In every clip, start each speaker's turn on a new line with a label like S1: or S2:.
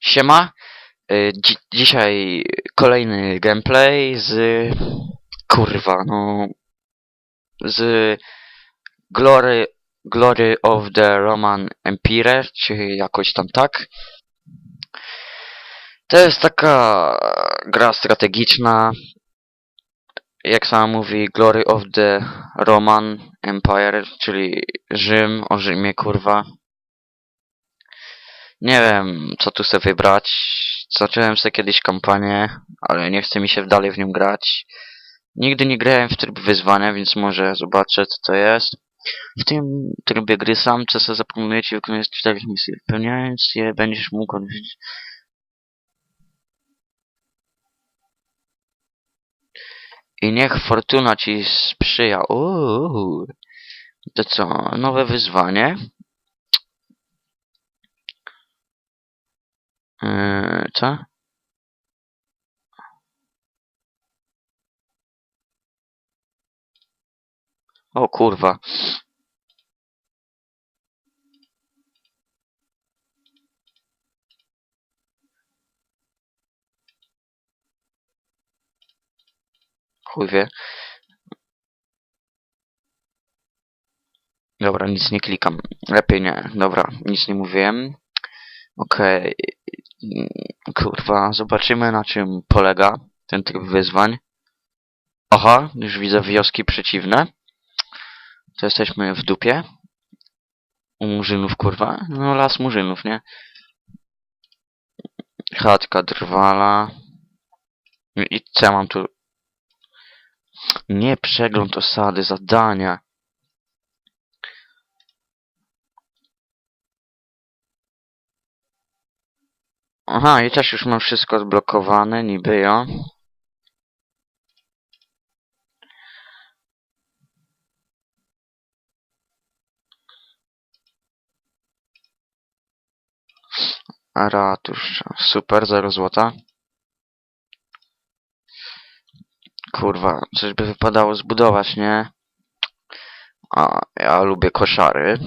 S1: Siema. Y, Dzi dzisiaj kolejny gameplay z... Kurwa, no... Z... Glory... Glory of the Roman Empire, czy jakoś tam tak. To jest taka gra strategiczna. Jak sama mówi, Glory of the Roman Empire, czyli Rzym, o Rzymie, kurwa. Nie wiem, co tu sobie wybrać. Zacząłem sobie kiedyś kampanię, ale nie chce mi się dalej w nią grać. Nigdy nie grałem w tryb wyzwania, więc może zobaczę, co to jest. W tym trybie gry sam, co sobie zaproponujecie wykonać cztery misje. Wypełniając je, będziesz mógł odwiedzić... I niech fortuna ci sprzyja. Uuu. To co, nowe wyzwanie? Yy, co? O kurwa. Chuj. Dobra, nic nie klikam. Lepiej nie. Dobra, nic nie mówiłem. Okej. Mm, Kurwa, zobaczymy na czym polega ten tryb wyzwań. Aha, już widzę wioski przeciwne. To jesteśmy w dupie. U murzynów, kurwa. No, las murzynów, nie? Chatka drwala. I co ja mam tu? Nie przegląd osady, zadania. Aha, i też już mam wszystko zblokowane, niby ja. Ratusz, super, 0 złota. Kurwa, coś by wypadało zbudować, nie? A, ja lubię koszary.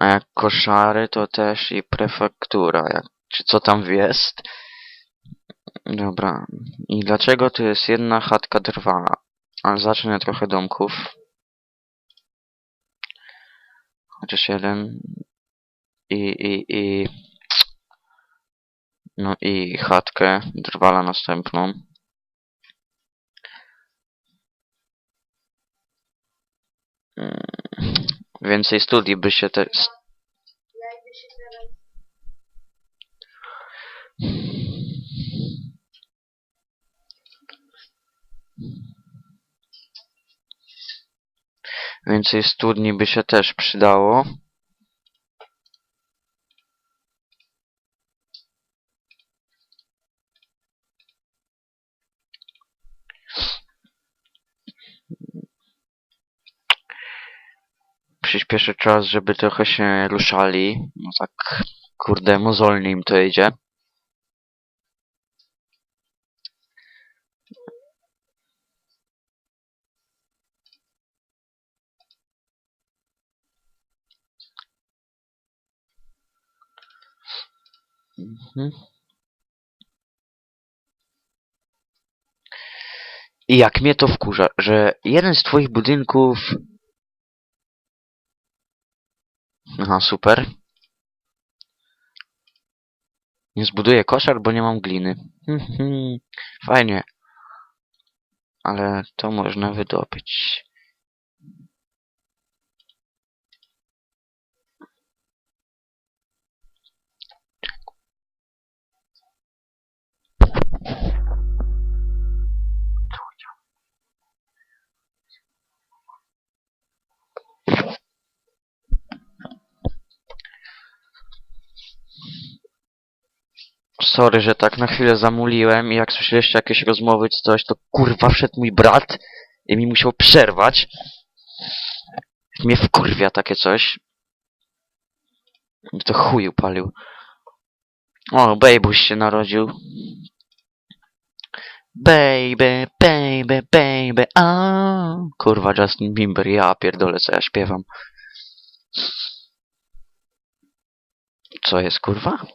S1: A jak koszary, to też i prefektura. Jak, czy co tam jest? Dobra. I dlaczego tu jest jedna chatka drwala? Ale zacznę trochę domków. Chociaż jeden. I, i, i... No i chatkę drwala następną. Mm, Więcej studii by się te... Więcej studni by się też przydało. Przyspieszę czas, żeby trochę się ruszali. No tak, kurde, mozolnie im to idzie. Mhm. I jak mnie to wkurza, że jeden z twoich budynków... Aha, super. Nie zbuduję koszar, bo nie mam gliny. Fajnie. Ale to można wydobyć. Sorry, że tak na chwilę zamuliłem i jak słyszeliście jakieś rozmowy czy coś, to kurwa wszedł mój brat i mi musiał przerwać. Mnie wkurwia takie coś. To chuj upalił. O, Bejbuś się narodził. Baby, baby, baby, a Kurwa, Justin Bieber, ja pierdolę, co ja śpiewam. Co jest, kurwa?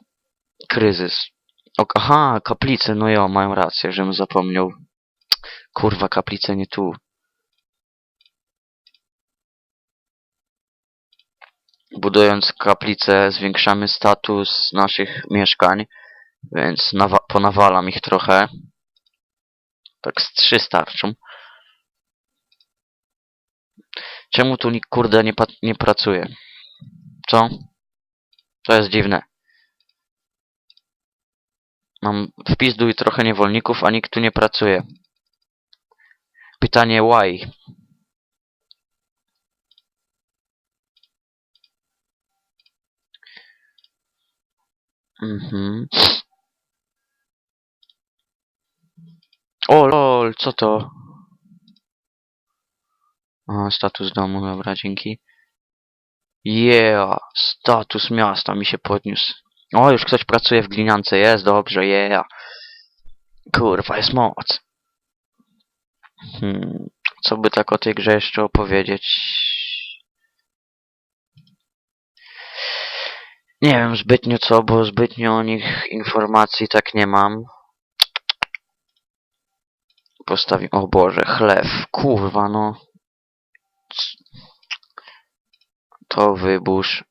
S1: Kryzys. O, aha, kaplice, no jo, mają rację, żebym zapomniał. Kurwa, kaplice nie tu. Budując kaplicę zwiększamy status naszych mieszkań, więc nawa- ponawalam ich trochę. Tak z trzy starczą. Czemu tu nikt kurde nie, nie pracuje? Co? To jest dziwne. Mam wpizduj trochę niewolników, a nikt tu nie pracuje. Pytanie why? Mhm. O lol, co to? A, status domu, dobra, dzięki. Yeah, status miasta mi się podniósł. O, już ktoś pracuje w gliniance, jest dobrze, yeah. Kurwa, jest moc. Hmm, co by tak o tej grze jeszcze opowiedzieć? Nie wiem zbytnio co, bo zbytnio o nich informacji tak nie mam. Postawi... O Boże, chlew. Kurwa, no. To wybórz.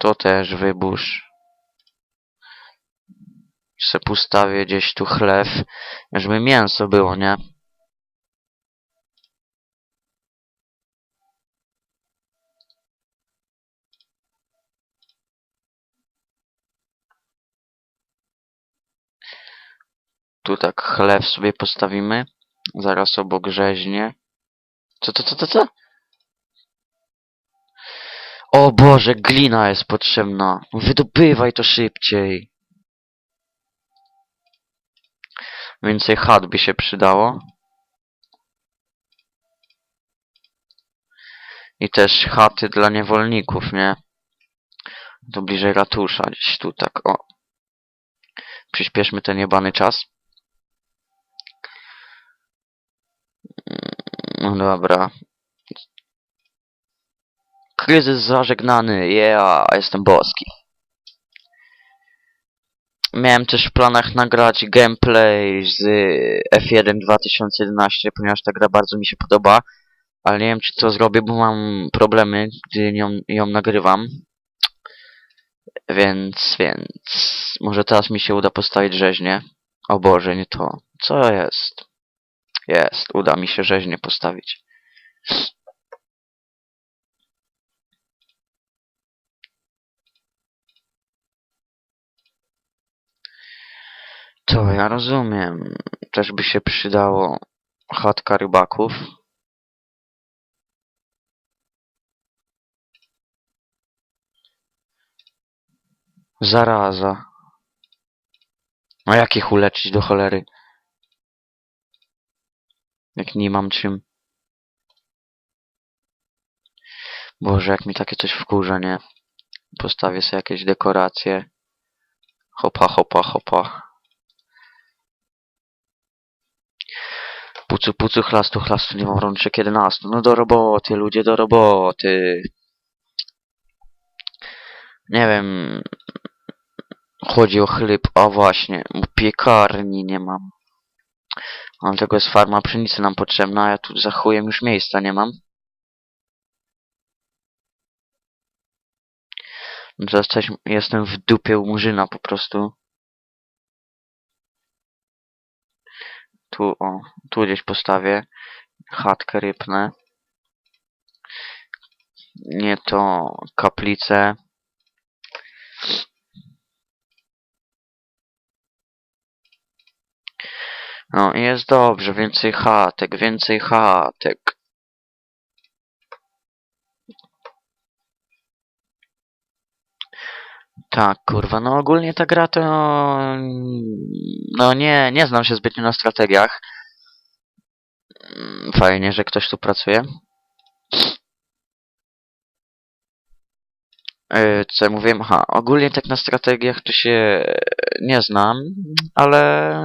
S1: To też wybórz. Se postawię gdzieś tu chlew, żeby mięso było, nie? Tu tak chlew sobie postawimy. Zaraz obok rzeźnie. Co, co, co, co, co? O Boże, glina jest potrzebna. Wydobywaj to szybciej. Więcej chat by się przydało. I też chaty dla niewolników, nie? To bliżej ratusza, gdzieś tu tak, o. Przyspieszmy ten jebany czas. No dobra. Kryzys zażegnany, yeah, jestem boski. Miałem też w planach nagrać gameplay z F1 2011, ponieważ ta gra bardzo mi się podoba. Ale nie wiem, czy to zrobię, bo mam problemy, gdy ją, ją nagrywam. Więc, więc... Może teraz mi się uda postawić rzeźnię. O Boże, nie to. Co jest? Jest, uda mi się rzeźnię postawić. To ja rozumiem. Też by się przydało chatka rybaków. Zaraza. A jak ich uleczyć do cholery? Jak nie mam czym. Boże, jak mi takie coś wkurza, nie? Postawię sobie jakieś dekoracje. Hopa, hopa, hopa. Pucu, pucu, chlastu, chlastu, nie mam rączek 11. No do roboty, ludzie, do roboty. Nie wiem. Chodzi o chleb, a właśnie, bo piekarni nie mam. Mam tego jest farma pszenicy nam potrzebna, a ja tu za chujem już miejsca nie mam. No Teraz jestem w dupie u murzyna po prostu. Tu, o, tu gdzieś postawię. Chatkę rypnę. Nie to kaplicę. No i jest dobrze, więcej chatek, więcej chatek. Tak, kurwa, no ogólnie ta gra to... No nie, nie znam się zbytnio na strategiach. Mm, Fajnie, że ktoś tu pracuje. Yy, Co ja mówiłem? Aha, ogólnie tak na strategiach to się nie znam, ale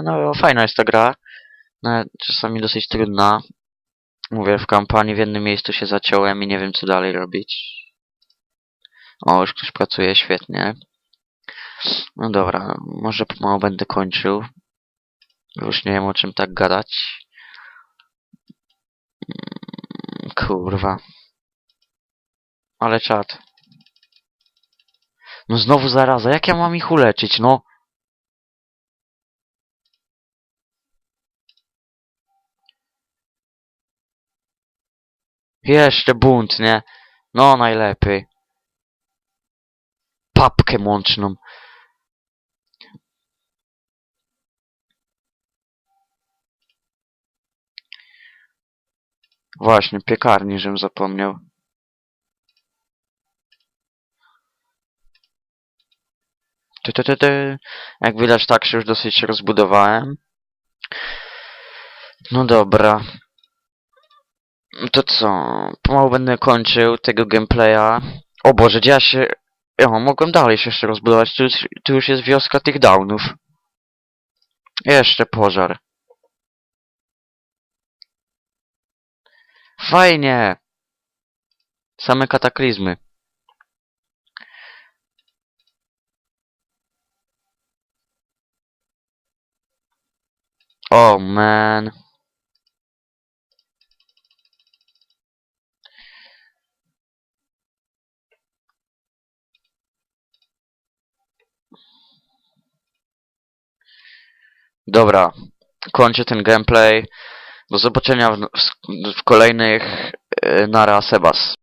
S1: no fajna jest ta gra. No, czasami dosyć trudna. Mówię, w kampanii w jednym miejscu się zaciąłem i nie wiem co dalej robić. O, już ktoś pracuje, świetnie. No dobra, może pomału będę kończył. Już nie wiem o czym tak gadać. Mm, Kurwa. Ale czad. No znowu zaraza, jak ja mam ich uleczyć, no? Jeszcze bunt, nie? No najlepiej. Papkę mączną. Właśnie, piekarni, żem zapomniał. Ty, ty, ty, ty. Jak widać, tak się już dosyć rozbudowałem. No dobra. To co? Pomału będę kończył tego gameplaya. O Boże, gdzie ja się... O, mogłem dalej się jeszcze rozbudować. Tu, tu już jest wioska tych downów. Jeszcze pożar. Fajnie! Same kataklizmy. Oh man. Dobra, kończę ten gameplay. Do zobaczenia w, w, kolejnych e, Nara Sebas.